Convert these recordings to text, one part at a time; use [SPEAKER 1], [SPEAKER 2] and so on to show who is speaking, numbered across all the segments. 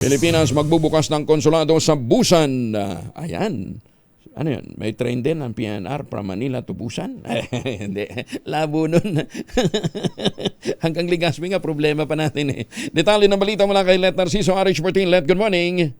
[SPEAKER 1] Pilipinas magbubukas ng konsulado sa Busan. Ah, ayan. Ano yun? May train din ang PNR from Manila to Busan? Hindi. Labo nun. Hanggang Ligaspi nga, problema pa natin eh. Detalye ng balita mula kay Let Narciso RH14. Let, good morning.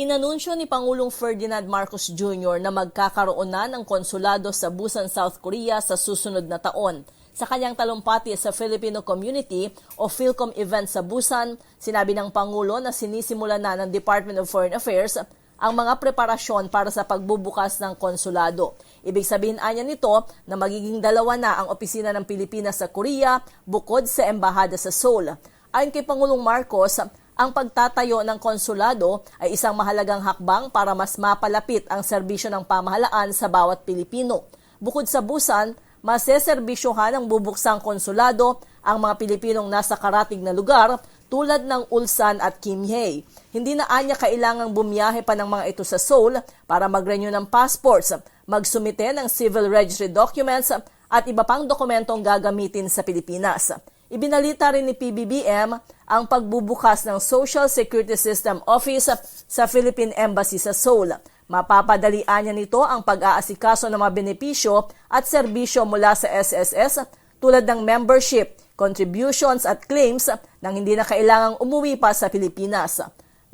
[SPEAKER 2] Inanunsyo ni Pangulong Ferdinand Marcos Jr. na magkakaroon na ng konsulado sa Busan, South Korea sa susunod na taon. Sa kanyang talumpati sa Filipino Community o Philcom event sa Busan, sinabi ng Pangulo na sinisimula na ng Department of Foreign Affairs ang mga preparasyon para sa pagbubukas ng konsulado. Ibig sabihin anya nito na magiging dalawa na ang opisina ng Pilipinas sa Korea bukod sa embahada sa Seoul. Ayon kay Pangulong Marcos, ang pagtatayo ng konsulado ay isang mahalagang hakbang para mas mapalapit ang serbisyo ng pamahalaan sa bawat Pilipino. Bukod sa Busan, maseserbisyohan ng bubuksang konsulado ang mga Pilipinong nasa karatig na lugar tulad ng Ulsan at Kimhae. Hindi na anya kailangang bumiyahe pa ng mga ito sa Seoul para mag-renew ng passports, magsumite ng civil registry documents at iba pang dokumentong gagamitin sa Pilipinas. Ibinalita rin ni PBBM ang pagbubukas ng Social Security System Office sa Philippine Embassy sa Seoul. Mapapadalian niya nito ang pag-aasikaso ng mga benepisyo at serbisyo mula sa SSS tulad ng membership, contributions at claims nang hindi na kailangang umuwi pa sa Pilipinas.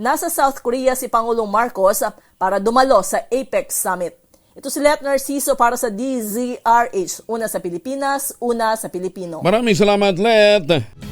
[SPEAKER 2] Nasa South Korea si Pangulong Marcos para dumalo sa APEC Summit. Ito si Let Narciso para sa DZRH, una sa Pilipinas, una sa Pilipino.
[SPEAKER 1] Maraming salamat, Let.